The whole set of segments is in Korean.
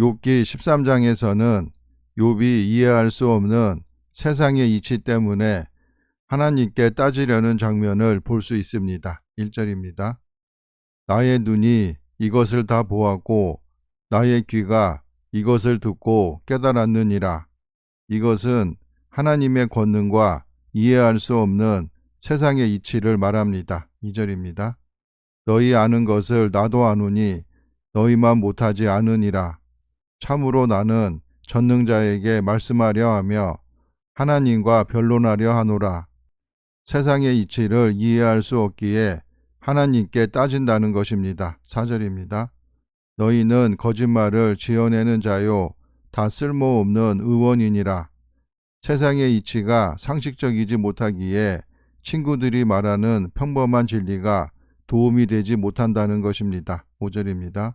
욥기 13장에서는 욥이 이해할 수 없는 세상의 이치 때문에 하나님께 따지려는 장면을 볼 수 있습니다. 1절입니다. 나의 눈이 이것을 다 보았고 나의 귀가 이것을 듣고 깨달았느니라. 이것은 하나님의 권능과 이해할 수 없는 세상의 이치를 말합니다. 2절입니다. 너희 아는 것을 나도 아노니 너희만 못하지 않으니라. 참으로 나는 전능자에게 말씀하려 하며 하나님과 변론하려 하노라. 세상의 이치를 이해할 수 없기에 하나님께 따진다는 것입니다. 4절입니다. 너희는 거짓말을 지어내는 자요 다 쓸모없는 의원이니라. 세상의 이치가 상식적이지 못하기에 친구들이 말하는 평범한 진리가 도움이 되지 못한다는 것입니다. 5절입니다.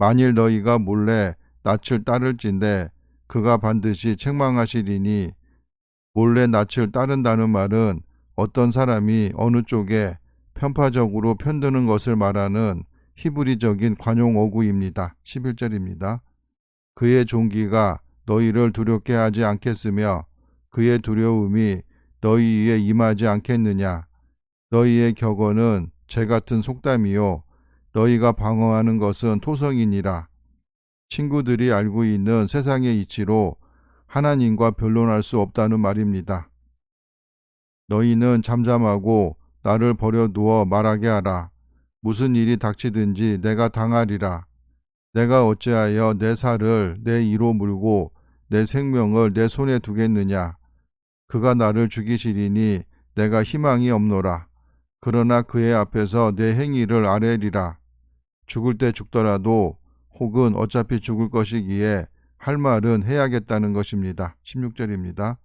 만일 너희가 몰래 낯을 따를진대 그가 반드시 책망하시리니 몰래 낯을 따른다는 말은 어떤 사람이 어느 쪽에 편파적으로 편드는 것을 말하는 히브리적인 관용 어구입니다. 11절입니다. 그의 종기가 너희를 두렵게 하지 않겠으며 그의 두려움이 너희 위에 임하지 않겠느냐. 너희의 격언은 재 같은 속담이요. 너희가 방어하는 것은 토성이니라. 친구들이 알고 있는 세상의 이치로 하나님과 변론할 수 없다는 말입니다. 너희는 잠잠하고 나를 버려두어 말하게 하라. 무슨 일이 닥치든지 내가 당하리라. 내가 어찌하여 내 살을 내 이로 물고 내 생명을 내 손에 두겠느냐. 그가 나를 죽이시리니 내가 희망이 없노라. 그러나 그의 앞에서 내 행위를 아뢰리라. 죽을 때 죽더라도 혹은 어차피 죽을 것이기에 할 말은 해야겠다는 것입니다. 16절입니다.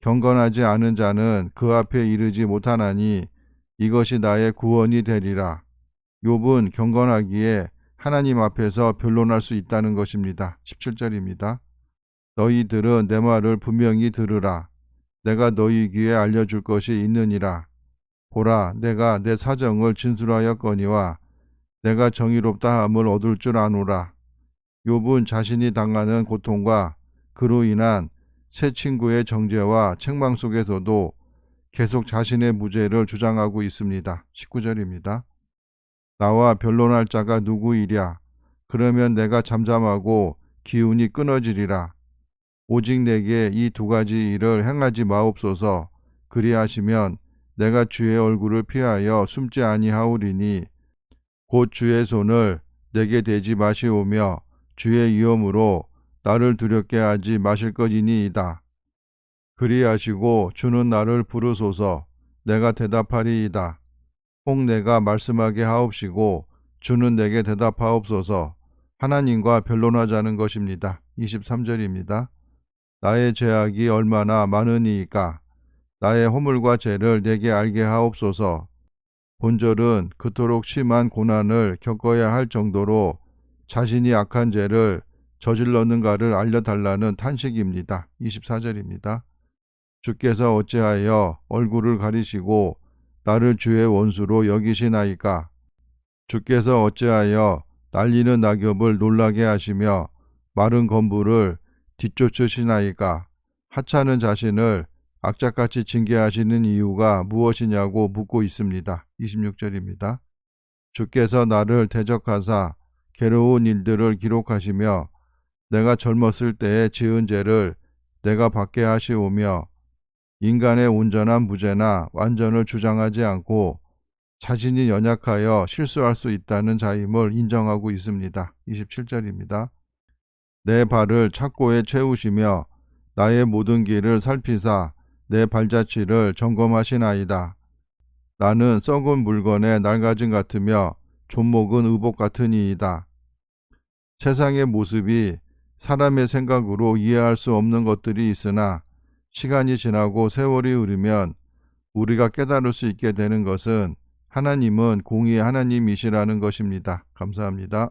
경건하지 않은 자는 그 앞에 이르지 못하나니 이것이 나의 구원이 되리라. 욥은 경건하기에 하나님 앞에서 변론할 수 있다는 것입니다. 17절입니다. 너희들은 내 말을 분명히 들으라. 내가 너희 귀에 알려줄 것이 있느니라. 보라, 내가 내 사정을 진술하였거니와 내가 정의롭다 함을 얻을 줄 아노라. 욥은 자신이 당하는 고통과 그로 인한 새 친구의 정죄와 책망 속에서도 계속 자신의 무죄를 주장하고 있습니다. 19절입니다. 나와 변론할 자가 누구이랴? 그러면 내가 잠잠하고 기운이 끊어지리라. 오직 내게 이 두 가지 일을 행하지 마옵소서. 그리하시면 내가 주의 얼굴을 피하여 숨지 아니하오리니 곧 주의 손을 내게 대지 마시오며 주의 위험으로 나를 두렵게 하지 마실 것이니이다. 그리하시고 주는 나를 부르소서 내가 대답하리이다. 혹 내가 말씀하게 하옵시고 주는 내게 대답하옵소서 하나님과 변론하자는 것입니다. 23절입니다. 나의 죄악이 얼마나 많으니이까 나의 허물과 죄를 내게 알게 하옵소서 본절은 그토록 심한 고난을 겪어야 할 정도로 자신이 악한 죄를 저질렀는가를 알려달라는 탄식입니다. 24절입니다. 주께서 어찌하여 얼굴을 가리시고 나를 주의 원수로 여기시나이까? 주께서 어찌하여 날리는 낙엽을 놀라게 하시며 마른 건부를 뒤쫓으시나이까? 하찮은 자신을 악착같이 징계하시는 이유가 무엇이냐고 묻고 있습니다. 26절입니다. 주께서 나를 대적하사 괴로운 일들을 기록하시며 내가 젊었을 때에 지은 죄를 내가 받게 하시오며 인간의 온전한 무죄나 완전을 주장하지 않고 자신이 연약하여 실수할 수 있다는 자임을 인정하고 있습니다. 27절입니다. 내 발을 착고에 채우시며 나의 모든 길을 살피사 내 발자취를 점검하시나이다. 나는 썩은 물건의 낡아짐 같으며 존목은 의복 같으니이다. 세상의 모습이 사람의 생각으로 이해할 수 없는 것들이 있으나 시간이 지나고 세월이 흐르면 우리가 깨달을 수 있게 되는 것은 하나님은 공의의 하나님이시라는 것입니다. 감사합니다.